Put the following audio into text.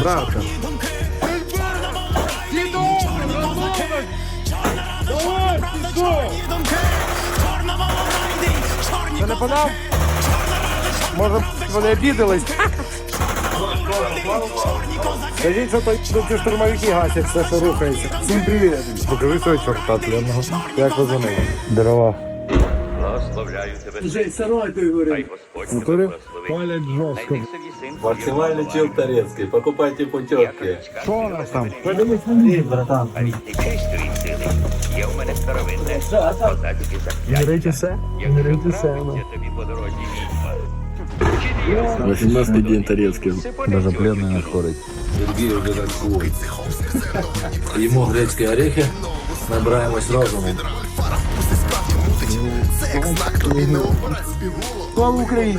Братка. Це не по нам? Може, вони обідались? Скажіть, що то ці штурмовики гасять все, що рухається. Всім привіт. Покажи свого чорта тленного. Як ви за ним? Дрова. Благословляю тебе, Вже сарой той горить. хай Господь тебе Натурі? благословить. Палять жорстко. Хай собі син Максимальный чил турецкий. Покупайте путевки. Що у нас там? братан. А від нечистої сили є в мене старовинне козацьке Не закляття. рийте все? Як Не рийте все. трапиться тобі по дорозі відьма. 18 день турецкий. Даже пленный находить. Сергей уже как свой. Ему грецкие орехи. Набираемость розуму. знак, то і не образ. Слава Україні!